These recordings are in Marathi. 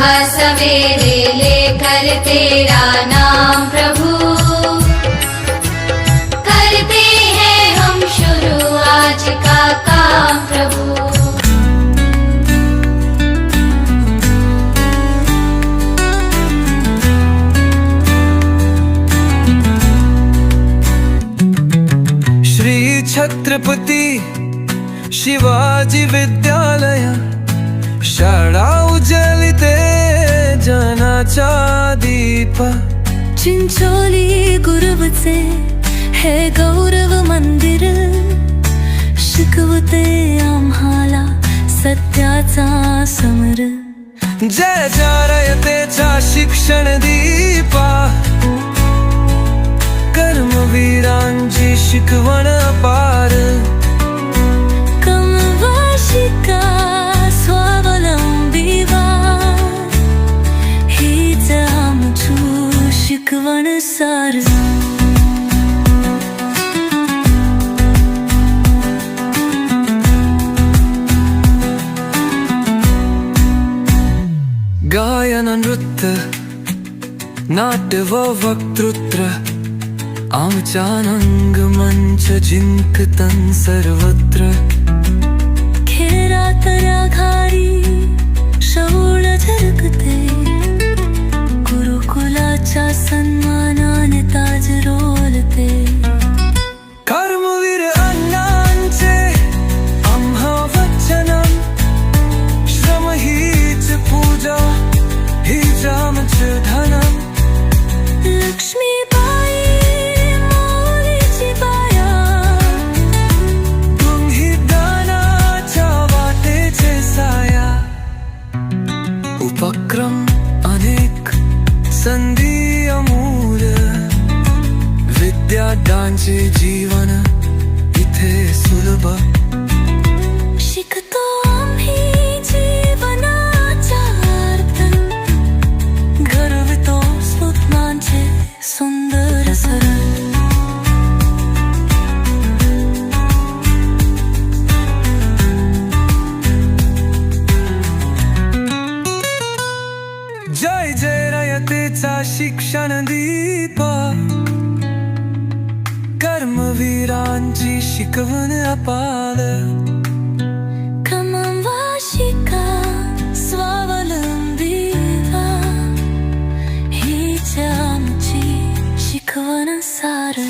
सुबह सवेरे लेकर तेरा नाम प्रभु। करते हैं हम शुरू आज का काम प्रभु। श्री छत्रपति शिवाजी विद्या जनाचा दीप. चिंचोली गुरुवचे हे गौरव मंदिर. शिकवते आम्हाला सत्याचा समर. जय जारयतेचा शिक्षण दीपा. कर्मवीरांची शिकवण अपार वक्तृत्र आं चानमञ्च जिङ्कृतं सर्वत्र। खेरातराघारी शौणझ Akşam कर्मवीरांची शिकवण अपार. कमवाशिका स्वावलंबी व्हा हीच आमची शिकवण सार.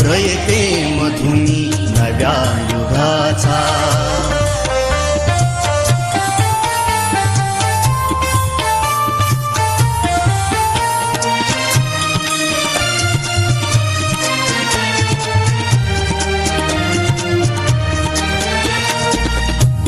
रयते मधुनी नव्या युगाचा।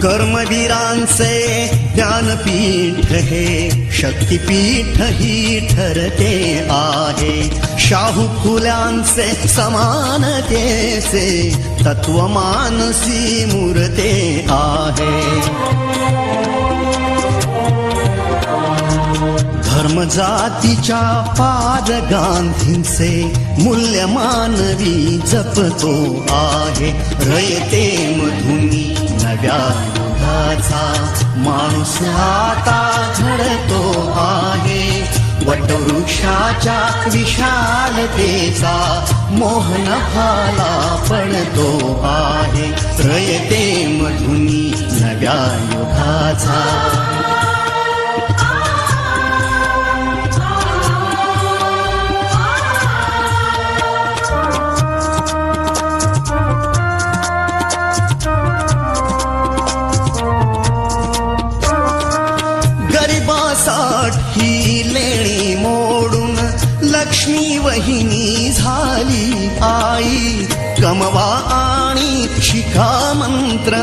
कर्मवीरांचे ज्ञानपीठ हे शक्तिपीठ ही ठरते आहे. शाहू फुल्यांचे समानतेचे तत्वमानसी मूर्ते आहे. धर्मजातीच्या पार गांधींचे मूल्य मानवी जपतो आहे. रयते मधुनी नव्या युगाचा माणूस आता घडतो आहे. वटवृक्षाच्या विशालतेचा मोहन भाला पडतो आहे. रयते मधुनी नव्या युगाचा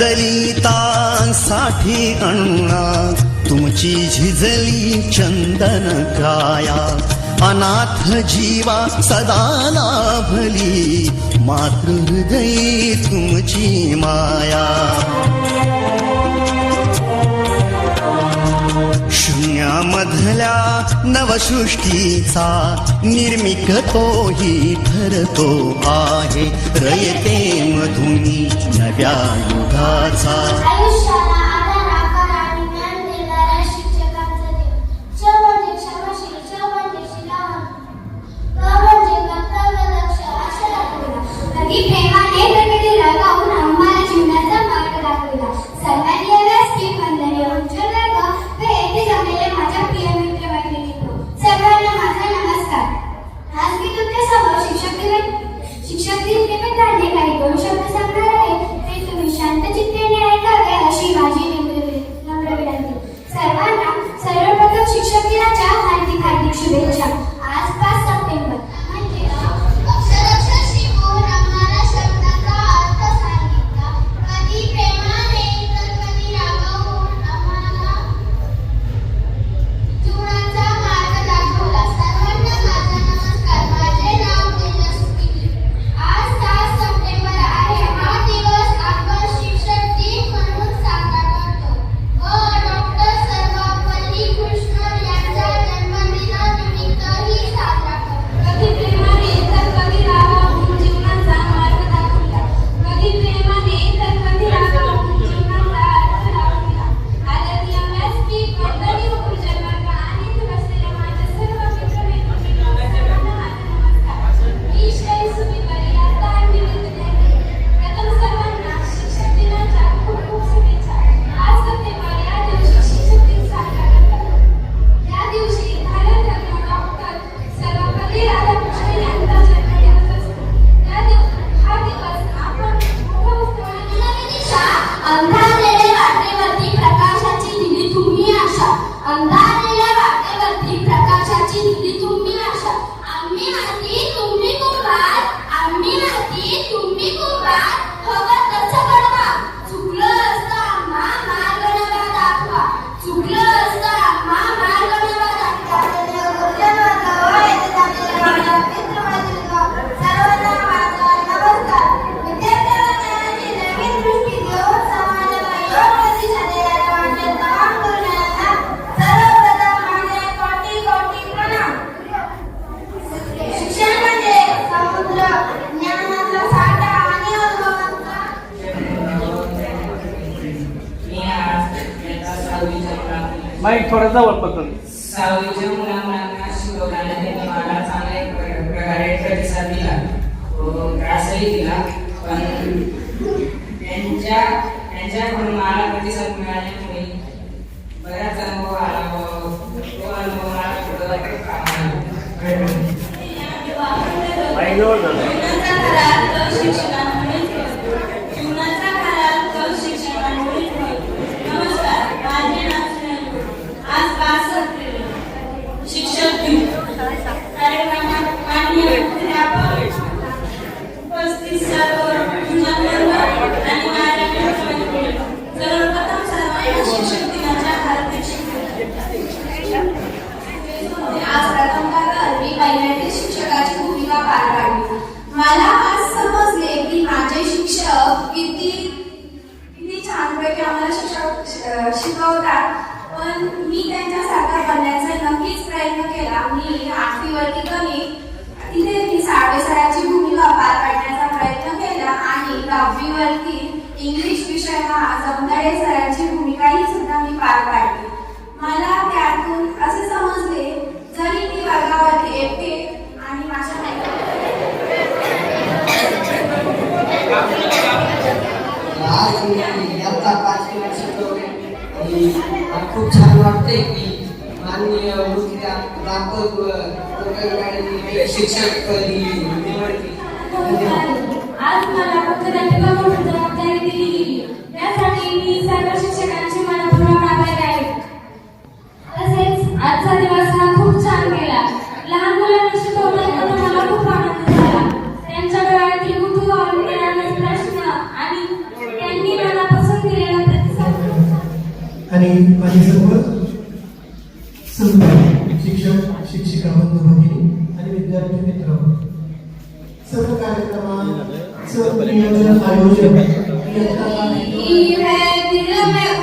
दलितांसाठी आणा तुमची झिजली चंदन काया अनाथ जीवा सदा लाभली मातृ हृदयी तुमची माया. मधल्या नवसृष्टीचा निर्मिक तोही ठरतो आहे. रयते मधुनी नव्या युगाचा. जवळ पकडून सावलीच्या त्यांनी मला चांगला प्रकारे प्रतिसाद दिला. हो, त्रासही दिला पण त्यांच्या त्यांच्याकडून मला प्रतिसाद मिळाल्यामुळे बऱ्याच अनुभव आला अनुभव शिकवतात पण मी त्यांच्यासारखा बनण्याचा नक्कीच प्रयत्न केला. मी आठवीवरती कमी तिथे मी साडे सराची भूमिका पार पाडण्याचा प्रयत्न केला आणि दहावीवरती इंग्लिश विषय हा जमदारे सरांची भूमिकाही सुद्धा मी पार पाडली. मला त्यातून असे समजले जरी मी वर्गावरती एकटे आणि माझ्या माहिती आणि खूप छान वाटते की माननीय मुख्याध्यापक शिक्षक पदी आज मला मुख्याध्यापिका म्हणून जबाबदारी दिली. गेली त्यासाठी मी सर्व शिक्षकांची मनपूर्वक आभारी आहे. तसेच आजचा दिवस माझे सर्व सहकारी शिक्षक शिक्षिका बंधू भगिनी आणि विद्यार्थी मित्र सर्व कार्यक्रमाचं नियोजन आयोजन जब ई में जब जब मैं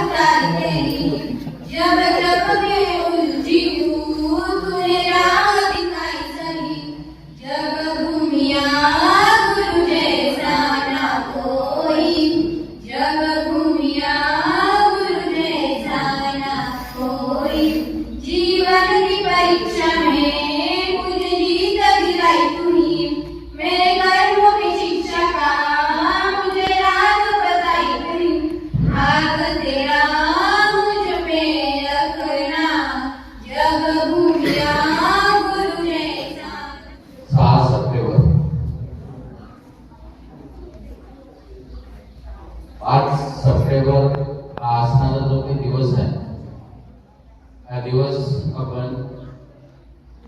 दिवस आपण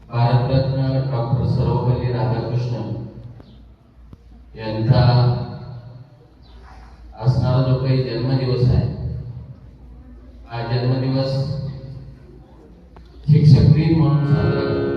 भारतरत्न डॉक्टर सर्वपल्ली राधाकृष्णन यांचा असणारा जो काही जन्मदिवस आहे हा जन्मदिवस शिक्षक दिन म्हणून साजरा